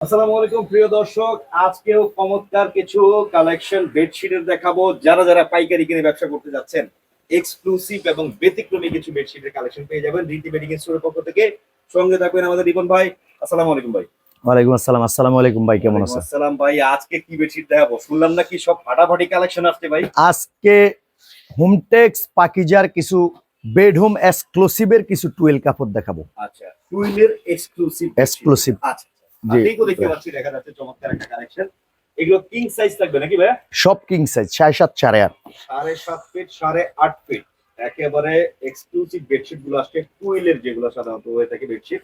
আসসালামু আলাইকুম প্রিয় দর্শক। আজকেও চমৎকার কিছু কালেকশন বেডশিটের দেখাবো। যারা যারা পাইকারি কিনে ব্যবসা করতে যাচ্ছেন এক্সক্লুসিভ এবং ব্যতিক্রমী কিছু বেডশিটের কালেকশন পেয়ে যাবেন রীতি বেডিং স্টোরের পক্ষ থেকে। সঙ্গে থাকবেন আমাদের রিপন ভাই। আসসালামু আলাইকুম ভাই। ওয়ালাইকুম আসসালাম। আসসালামু আলাইকুম ভাই কেমন আছেন? আসসালাম ভাই আজকে কি বেডশিট দেখাবো? শুনলাম নাকি সব ফাটাফাটি কালেকশন আসছে ভাই। আজকে হোমটেক্স পাকিজার কিছু বেডরুম এক্সক্লুসিভের কিছু টুয়েল কাপড় দেখাবো। আচ্ছা টুইলের এক্সক্লুসিভ এক্সক্লুসিভ আচ্ছা দেখতে পাচ্ছি দেখা যাচ্ছে চমৎকার একটা কালেকশন এগুলো কিং সাইজ থাকবে নাকি ভাই সব কিং সাইজ সাড়ে সাত চারে আট। সাড়ে সাত ফিট সাড়ে আট ফিট একেবারে এক্সক্লুসিভ বেডশিটগুলো আসছে টুইলের যেগুলো সাধারণত হয়ে থাকে বেডশিট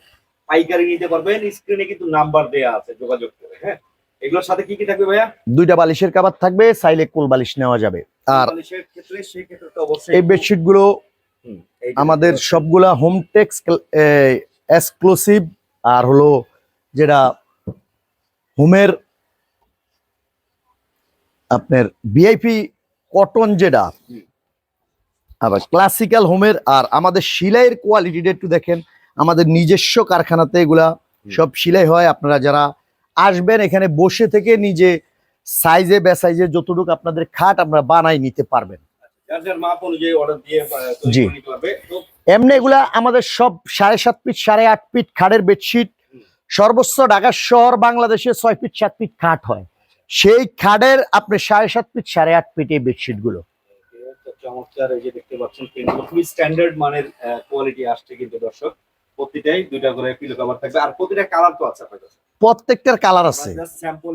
পাইকারি নিতে পারবেন স্ক্রিনে কিন্তু নাম্বার দেয়া আছে যোগাযোগ করে হ্যাঁ? এগুলোর সাথে কি কি থাকবে ভাইয়া? দুইটা বালিশের কাবার থাকবে সাইলে কোল বালিশ নেওয়া যাবে। আর বালিশের ক্ষেত্রে সেই ক্ষেত্রে তো অবশ্যই এই বেডশিটগুলো হুম, আমাদের সবগুলা হোমটেক্স এক্সক্লুসিভ আর হলো যেটা হোমের আপনার ভিআইপি কটন যেটা আবার ক্লাসিক্যাল হোমের আর আমাদের সিলাইয়ের কোয়ালিটিটা একটু দেখেন আমাদের নিজস্ব কারখানাতে এগুলা সব সিলাই হয় আপনারা যারা আসবেন এখানে বসে থেকে নিজে সাইজে বেসাইজে যতটুকু আপনাদের খাট আপনারা বানাই নিতে পারবেন জি। এমনি এগুলা আমাদের সব সাড়ে সাত ফিট সাড়ে আট ফিট খাটের বেডশিট। সর্বোচ্চ ঢাকা শহর বাংলাদেশে ছয় ফিট সাত ফিট খাট হয়। সেই খাটের আপনি সাড়ে সাত ফিট সাড়ে আট ফিট এই বেডশিটগুলো চমৎকার এই যে দেখতে পাচ্ছেন খুবই স্ট্যান্ডার্ড মানের কোয়ালিটি আসছে কিন্তু দর্শক। প্রতিটাই দুইটা করে পিলো কভার থাকবে। আর প্রতিটা কালার তো আছে আপনার কাছে। প্রত্যেকটার কালার আছে। স্যাম্পল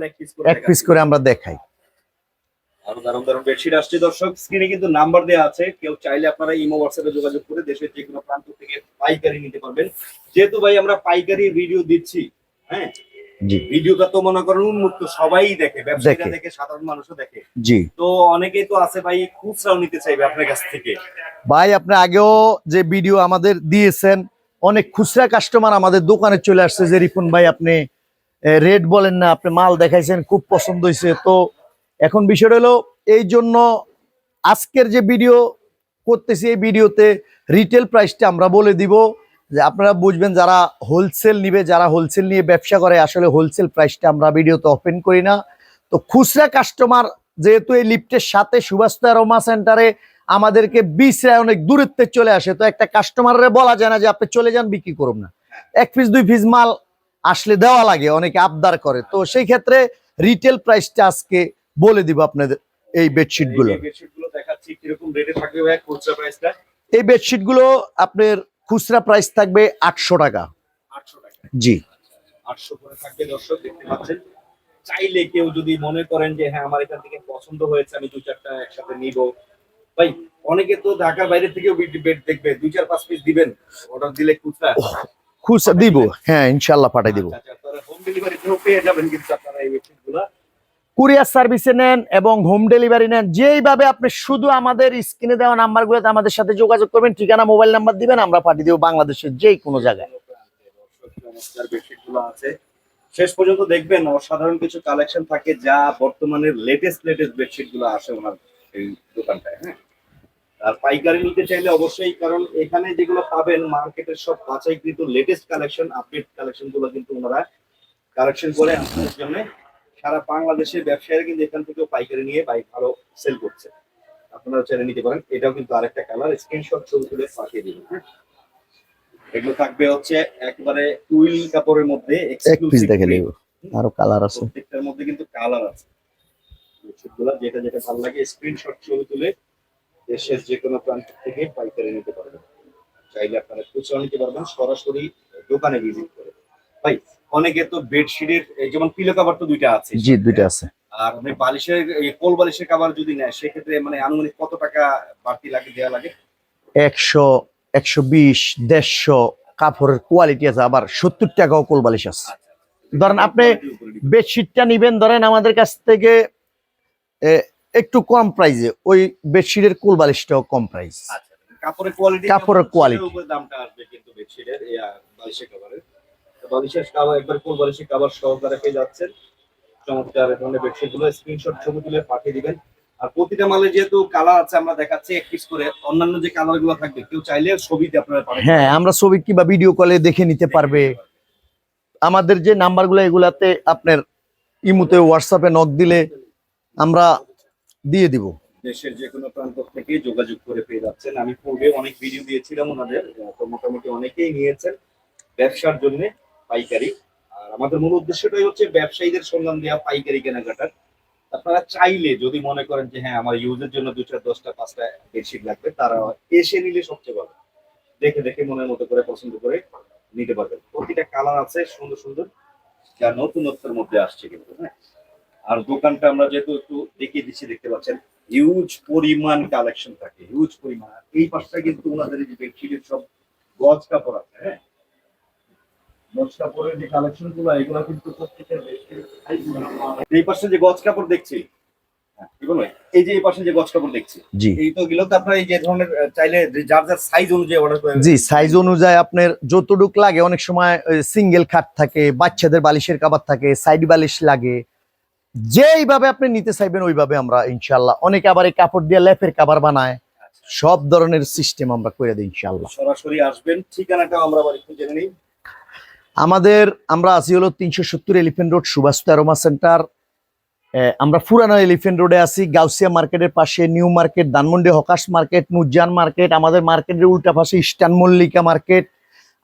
এক পিস করে আমরা দেখাই। আরও দারুণ দারুণ বেডশিট আসছে। দর্শক স্ক্রিনে কিন্তু নাম্বার দেওয়া আছে। কেউ চাইলে আপনারা ইমো হোয়াটসঅ্যাপে যোগাযোগ করে দেশের যে কোনো প্রান্ত থেকে পাইকারি নিতে পারবেন। যেহেতু ভাই আমরা পাইকারি ভিডিও দিচ্ছি হ্যাঁ? ভিডিওটা তো মনে করেন উন্মুক্ত সবাই দেখে ব্যবসায়ীরা দেখে। সাধারণ মানুষও দেখে। জি। তো অনেকেই তো আছে ভাই খুচরাও নিতে চাইবে আপনার কাছ থেকে। ভাই আপনি আগেও যে ভিডিও আমাদের দিয়েছেন অনেক খুচরা কাস্টমার আমাদের দোকানে চলে আসছে যে রিপন ভাই আপনি রেট বলেন না আপনি মাল দেখাইছেন খুব পছন্দ হয়েছে তো এখন বিষয়টা হলো, এই জন্য আজকের যে ভিডিও করতেছি এই ভিডিওতে রিটেল প্রাইসটা আমরা বলে দিব। যে আপনারা বুঝবেন যারা হোলসেল নিবে, যারা হোলসেল নিয়ে ব্যবসা করে, আসলে হোলসেল প্রাইসটা আমরা ভিডিওতে ওপেন করি না। তো খুচরা কাস্টমার যেহেতু এই লিফটের সাথে সুভাষ রোমা সেন্টারে আমাদেরকে বিচরায় অনেক দূরত্বে চলে আসে, তো একটা কাস্টমারে বলা যায় না যে আপনি চলে যান, বিক্রি করুন না। এক পিস দুই পিস মাল আসলে দেওয়া লাগে, অনেকে আবদার করে। তো সেই ক্ষেত্রে রিটেল প্রাইসটা আজকে বলে দিব আপনাদের এই বেডশিটগুলো এই বেডশিটগুলো আপনার খুচরা প্রাইস থাকবে আটশো টাকা। জি। আটশো করে থাকবে দর্শক দেখতে পাচ্ছেন। চাইলে কেউ যদি মনে করেন যে হ্যাঁ আমার এখান থেকে পছন্দ হয়েছে আমি দু চারটা একসাথে নিব। ভাই অনেকে তো ঢাকার বাইরে থেকেও বেড দেখবে দুই চার পাঁচ পিস দিবেন। অর্ডার দিলে খুচরা। খুচরা দিব। হ্যাঁ ইনশাল্লাহ পাঠাই দিব। হোম ডেলিভারি পেয়ে যাবেন কিন্তু আপনারা এই বেডশিটগুলা কুরিয়ার সার্ভিসে নেন এবং হোম ডেলিভারি নেন। যেইভাবে আপনি শুধু আমাদের স্ক্রিনে দেওয়া নাম্বারগুলোতে আমাদের সাথে যোগাযোগ করবেন, ঠিকানা, মোবাইল নাম্বার দিবেন, আমরা পাঠিয়ে দেবো বাংলাদেশের যে কোনো জায়গায় আছে। শেষ পর্যন্ত দেখবেন অসাধারণ কিছু কালেকশন থাকে যা বর্তমানে লেটেস্ট লেটেস্ট বেডশিটগুলো আসে ওনার এই দোকানটায় হ্যাঁ? আর পাইকারি নিতে চাইলে অবশ্যই, কারণ এখানে যেগুলো পাবেন মার্কেটের সব বাছাইকৃত লেটেস্ট কালেকশন আপডেট কালেকশনগুলো কিন্তু ওনারা কালেকশন করে আপনাদের জন্য সারা বাংলাদেশের ব্যবসায়ীরা কিন্তু এখান থেকেও পাইকারি নিয়ে বাইক ভালো সেল করছে। আপনারা চাইলে নিতে পারেন। এটাও কিন্তু আরেকটা কালার স্ক্রিনশট ছবি তুলে পাঠিয়ে দিবেন হ্যাঁ? এগুলো থাকবে হচ্ছে একবারে টুইল কাপড়ের মধ্যে এক পিস exclusive দেখে। নেব। আরও কালার আছে। প্রত্যেকটার মধ্যে কিন্তু কালার আছে। বেডশিটগুলো যেটা যেটা ভালো লাগে স্ক্রিনশট ছবি তুলে দেশের যে কোনো প্রান্ত থেকে পাইকারি নিতে পারবেন। চাইলে আপনারা খুচরা নিতে পারবেন সরাসরি দোকানে ভিজিট করে। ভাই অনেকে তো বেডশিটের যেমন পিলো কাভার তো দুইটা আছে জি দুইটা আছে। আর আপনি বালিশের এই কোল বালিশের কাভার যদি নেয় সেক্ষেত্রে মানে আনুমানিক কত টাকা বাড়তি লাগে দেওয়া লাগে? একশো একশো বিশ দেড়শো কাপড়ের কোয়ালিটি আছে আবার সত্তর টাকাও কোলবালিশ আছে। ধরেন আপনি বেডশিটটা নিবেন ধরেন আমাদের কাছ থেকে একটু কম প্রাইসে ওই বেডশিটের কোল বালিশটাও কম প্রাইস আচ্ছা, কাপড়ের কোয়ালিটি কাপড়ের। উপরে দামটা আসবে কিন্তু বেডশিটের এই বালিশের কভারের বালিশের কভার একবার কোল বালিশের কভার সহকারে পেয়ে যাচ্ছেন। চমৎকার এই ধরনের বেডশিটগুলো স্ক্রিনশট ছবি তুলে পাঠিয়ে দিবেন। আর প্রতিটা মালে যেহেতু কালার আছে আমরা দেখাচ্ছি এক পিস করে। অন্যান্য যে কালারগুলো থাকবে কেউ চাইলে ছবিতে আপনারা পাঠাতে হ্যাঁ আমরা ছবি কিংবা ভিডিও কলে দেখে নিতে পারবে। আমাদের যে নাম্বারগুলো এগুলাতে আপনার ইমুতে হোয়াটসঅ্যাপে নক দিলে আমরা দিয়ে দিব। দেশের যে কোনো প্রান্ত থেকে যোগাযোগ করে পেয়ে যাচ্ছেন। আমি পূর্বে অনেক ভিডিও দিয়েছিলাম ওনাদের তো মোটামুটি অনেকেই নিয়েছেন ব্যবসার জন্য। পাইকারি। আর আমাদের মূল উদ্দেশ্যটাই হচ্ছে ব্যবসায়ীদের সন্ধান দেওয়া পাইকারি কেনাকাটার। আপনারা চাইলে যদি মনে করেন যে হ্যাঁ আমার ইউজের জন্য দুটা দশটা পাঁচটা বেডশিট লাগবে, তারা এসে নিলে সবচেয়ে ভালো। দেখে দেখে মনের মতো করে, পছন্দ করে নিতে পারবেন। প্রতিটা কালার আছে, সুন্দর সুন্দর। যা নতুনত্বের মধ্যে আসছে কিন্তু হ্যাঁ। আর দোকানটা আমরা যেহেতু একটু দেখিয়ে দিচ্ছি, দেখতে পাচ্ছেন হিউজ পরিমাণ কালেকশন থাকে হিউজ পরিমাণ। এই পাশটা কিন্তু ওনাদের যে বেডশিটের সব গজ কাপড় আছে হ্যাঁ। গজ কাপড়ের যে কালেকশনগুলো এগুলো কিন্তু প্রত্যেকের বেডশিটের size গুলো। এই পাশে যে গজ কাপড় দেখছি হ্যাঁ, কি বলব? এই যে এই পাশে যে গজ কাপড় দেখছি জি এই তো গুলো তো আপনারা এই যে ধরনের চাইলে যার যার সাইজ অনুযায়ী অর্ডার করে জি সাইজ অনুযায়ী আপনার যতটুক লাগে অনেক সময় সিঙ্গেল খাট থাকে বাচ্চাদের বালিশের কাবার থাকে সাইড বালিশ লাগে যেইভাবে আপনি নিতে চাইবেন ওইভাবে আমরা ইনশাল্লাহ অনেকে আবার এই কাপড় দিয়ে লেপের কাবার বানায় সব ধরনের সিস্টেম আমরা করে দিই ইনশাল্লাহ সরাসরি আসবেন ঠিকানাটাও আমরা একটু জেনে নিই আমাদের, আমরা আছি হলো তিনশো সত্তর এলিফেন্ট রোড সুভাষ তেরোমা সেন্টার আমরা পুরানো এলিফেন্ট রোডে আছি, গাউসিয়া মার্কেটের পাশে নিউ মার্কেট ধানমন্ডি হকাশ মার্কেট নুজান মার্কেট আমাদের মার্কেটের উল্টা পাশে ইস্টার্ন মল্লিকা মার্কেট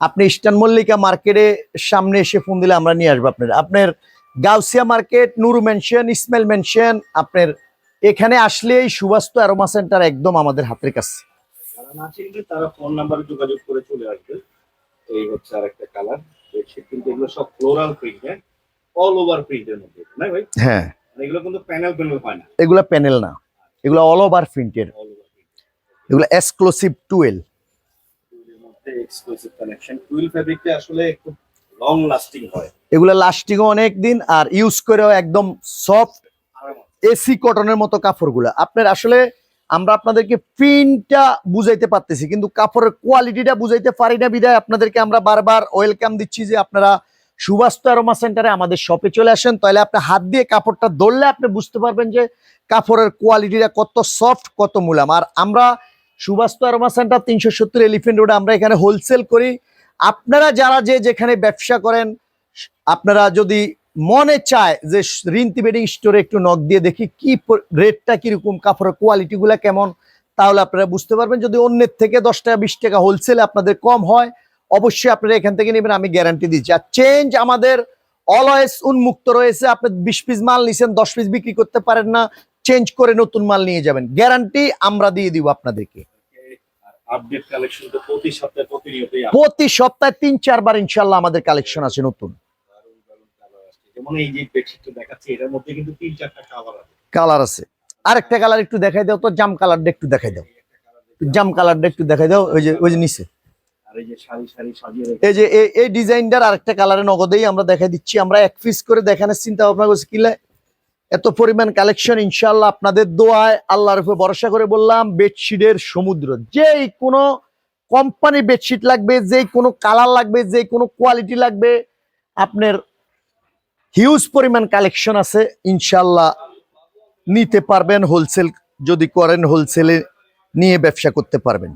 আপনি ইস্টার্ন মল্লিকা মার্কেটে সামনে এসে ফোন দিলে আমরা নিয়ে আসব আপনার। আপনার Gausia market Nuru mansion Ismail mansion আপনার এখানে আসলেই সুভাষ অ্যারোমা সেন্টার একদম আমাদের হাতের কাছে। তারা ফোন নাম্বারে যোগাযোগ করে চলে আসবে। এই হচ্ছে কালার বেডশিট কিন্তু এগুলো সব ফ্লোরাল প্রিন্ট হ্যাঁ? অল ওভার প্রিন্টের মধ্যে না ভাই? হ্যাঁ। মানে এগুলো কিন্তু প্যানেল প্যানেল পায় না। এগুলা প্যানেল না। এগুলো অল ওভার প্রিন্টের এগুলো exclusive twill exclusive collection twill ফ্যাব্রিকটা আসলে খুব লং লাস্টিং হয়। এগুলো লাস্টিংও অনেক দিন আর ইউজ করেও একদম সফট এসি কটনের মতো কাপড়গুলো। আপনার আসলে আমরা আপনাদেরকে প্রিন্টটা বুঝাইতে পারতেছি, কিন্তু কাপড়ের কোয়ালিটিটা বুঝাইতে পারি না বিদায় আপনাদেরকে আমরা বারবার ওয়েলকাম দিচ্ছি যে আপনারা সুবাস্ত আরোমা সেন্টারে আমাদের শপে চলে আসেন। তাহলে আপনি হাত দিয়ে কাপড়টা ধরলে আপনি বুঝতে পারবেন যে কাপড়ের কোয়ালিটিটা কত সফট কত মুলাম। আর আমরা সুবাস্ত আরোমা সেন্টার তিনশো সত্তর এলিফেন্ট রোডে আমরা এখানে হোলসেল করি। আপনারা যারা যে যেখানে ব্যবসা করেন, আপনারা যদি মনে চায় যে রিন্তি বেডিং স্টোরে একটু নক দিয়ে দেখি কি রেটটা কীরকম কাপড়ের কোয়ালিটি গুলা কেমন তাহলে আপনারা বুঝতে পারবেন। যদি অন্যের থেকে দশ টাকা বিশ টাকা হোলসেলে আপনাদের কম হয় অবশ্যই আপনারা এখান থেকে নেবেন আমি গ্যারান্টি দিচ্ছি। আর চেঞ্জ আমাদের অলওয়েজ উন্মুক্ত রয়েছে আপনি বিশ পিস মাল নিছেন দশ পিস বিক্রি করতে পারেন না চেঞ্জ করে নতুন মাল নিয়ে যাবেন। গ্যারান্টি আমরা দিয়ে দিব আপনাদেরকে। প্রতি সপ্তাহে তিন চারবার ইনশাল্লাহ আমাদের কালেকশন আছে নতুন দারুণ দারুণ কালার আসছে যেমন এই যে বেডশিটটা দেখাচ্ছি এটার মধ্যে কিন্তু তিন চারটা কালার আছে। কালার আছে। আরেকটা কালার একটু দেখাই দাও তো জাম কালারটা একটু দেখাই দাও। জাম কালারটা একটু দেখাই দাও ওই যে ওই যে নিচে। এই যে এই যে ডিজাইনটার আরেকটা কালারে নগদেই আমরা দেখাই দিচ্ছি। আমরা এক পিস করে দেখানোর চিন্তা ভাবনা করছি কিলে এত পরিমাণ কালেকশন ইনশাল্লাহ আপনাদের দোয়ায় আল্লাহর উপরে ভরসা করে বললাম বেডশিটের সমুদ্র। যেই কোনো কোম্পানি বেডশিট লাগবে যেই কোনো কালার লাগবে যেই কোনো কোয়ালিটি লাগবে আপনার হিউজ পরিমাণ কালেকশন আছে ইনশাল্লাহ নিতে পারবেন হোলসেল যদি করেন হোলসেলে নিয়ে ব্যবসা করতে পারবেন।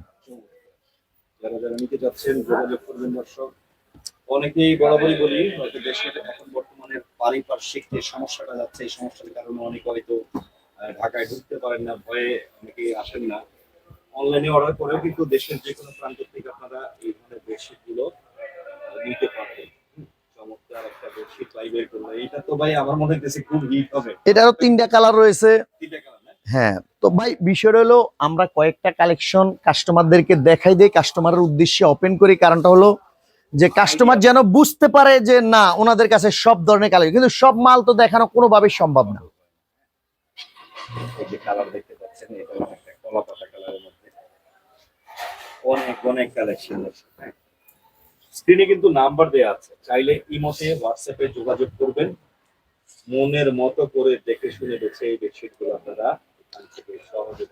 যোগাযোগ করবেন অনেকেই বরাবরই হয়তো এখন পারিপার্শ্বিক যে সমস্যাটা যাচ্ছে, এই সমস্যার কারণে অনেকে হয়তো ঢাকায় ঢুকতে পারেন না, ভয়ে অনেকেই আসেন না। অনলাইনে অর্ডার করেও কিন্তু দেশের যে কোনো প্রান্ত বেডশিট বের করল। এইটা তো ভাই আমার মনে হচ্ছে খুব হিট হবে। এটারও তিনটা কালার রয়েছে। তিনটা কালার হ্যাঁ তো ভাই বিষয়টা হলো আমরা কয়েকটা কালেকশন কাস্টমারদেরকে দেখাই দিই কাস্টমারের উদ্দেশ্যে ওপেন করি। কারণটা হলো যে কাস্টমার যেন বুঝতে পারে যে না ওনাদের কাছে সব ধরনের কালার কিন্তু সব মাল তো দেখানো কোনোভাবেই সম্ভব না। কালার দেখতে পাচ্ছেন এটা কলা পাতা কালারের মধ্যে। অনেক অনেক কালেকশন আছে। স্ক্রিনে কিন্তু নাম্বার দেওয়া আছে। চাইলে ইমোতে হোয়াটসঅ্যাপে যোগাযোগ করবেন। মনের মতো করে দেখে শুনে বেছে এই বেডশিটগুলো আপনারা সহজে।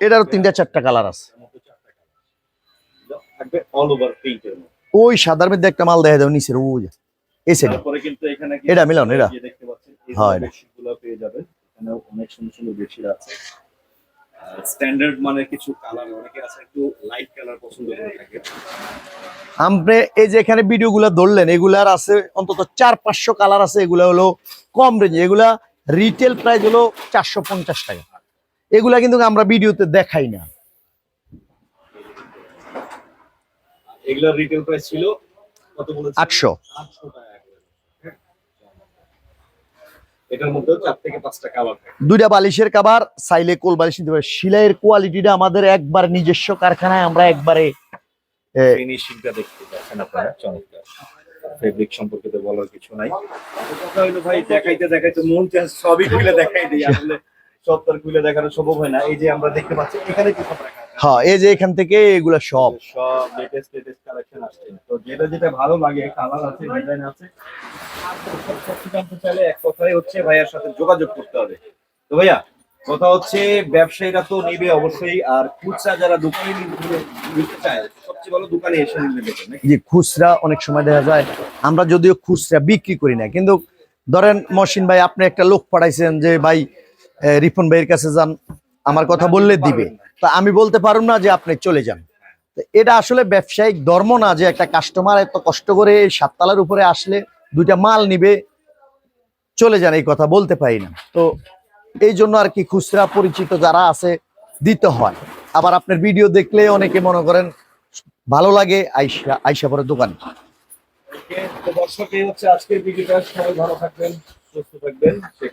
এটারও তিনটা চারটা কালার আছে। থাকবে অল ওভার প্রিন্টের মধ্যে। ওই সাদার মধ্যে একটা মাল দেখা যাবে নিচের ওই এই সাইডে তারপরে কিন্তু এখানে এটা মিলন, এটা। দেখতে পাচ্ছেন এই বেডশিটগুলো পেয়ে যাবেন। এখানে অনেক সুন্দর সুন্দর বেডশিট আছে। স্ট্যান্ডার্ড মানের কিছু কালার অনেকে আছে একটু লাইট কালার পছন্দ করে থাকে। আপনি এই যে এখানে ভিডিওগুলো ধরলেন এগুলার আছে অন্তত চার পাঁচশো কালার আছে এগুলা হলো কম রেঞ্জ এগুলা রিটেল প্রাইস হলো চারশো পঞ্চাশ টাকা। এগুলা কিন্তু আমরা ভিডিওতে দেখাই না। এগুলোর রিটেল প্রাইস ছিল কত বলেছে টাকা করে। হ্যাঁ। এটার মধ্যেও চার থেকে পাঁচটা কালার দুইটা বালিশের কাবার চাইলে কোল বালিশ নিতে পারে। সিলাইয়ের কোয়ালিটিটা আমাদের একবার নিজস্ব কারখানায় আমরা একবারে ফিনিশিংটা দেখতে পাচ্ছেন আপনারা চমৎকার। ফেব্রিক সম্পর্কে তো বলার কিছু নাই। ভাই দেখাইতে দেখাইতে মন চায় সবই খুলে দেখাই দিই। আসলে সত্তর খুলে দেখানো সম্ভব হয় না। এই যে আমরা দেখতে পাচ্ছি এখানে কি সব রাখা হ্যাঁ এই যে এখান থেকে এগুলা সব। সব লেটেস্ট লেটেস্ট কালেকশন আসছে। তো যেটা যেটা ভালো লাগে কালার আছে ডিজাইন আছে চাইলে এক কথাই হচ্ছে ভাইয়ার সাথে যোগাযোগ করতে হবে। তো ভাইয়া কথা হচ্ছে ব্যবসায়ীরা তো নিবে অবশ্যই আর খুচরা যারা দোকানে নিতে- চায় সবচেয়ে ভালো দোকানে এসে নিলে যে খুচরা অনেক সময় দেখা যায় আমরা যদিও খুচরা বিক্রি করি না কিন্তু ধরেন মহসিন ভাই আপনি একটা লোক পাঠাইছেন যে ভাই রিপন ভাইয়ের কাছে যান, আমার কথা বললে দিবে। তা আমি বলতে পারুম না যে আপনি চলে যান। এটা আসলে ব্যবসায়িক ধর্ম না যে একটা কাস্টমার এত কষ্ট করে সাততলার উপরে আসলে দুইটা মাল নিবে, চলে যান, এই কথা বলতে পারি না। তো এই জন্য আর কি খুচরা পরিচিত যারা আছে, দিতে হয়। আবার আপনার ভিডিও দেখলে অনেকে মনে করেন, ভালো লাগে, আইসা আইসা পরে দোকানে। দর্শক, এই হচ্ছে আজকের ভিডিওটা সবাই ভালো থাকবেন, সুস্থ থাকবেন, সে।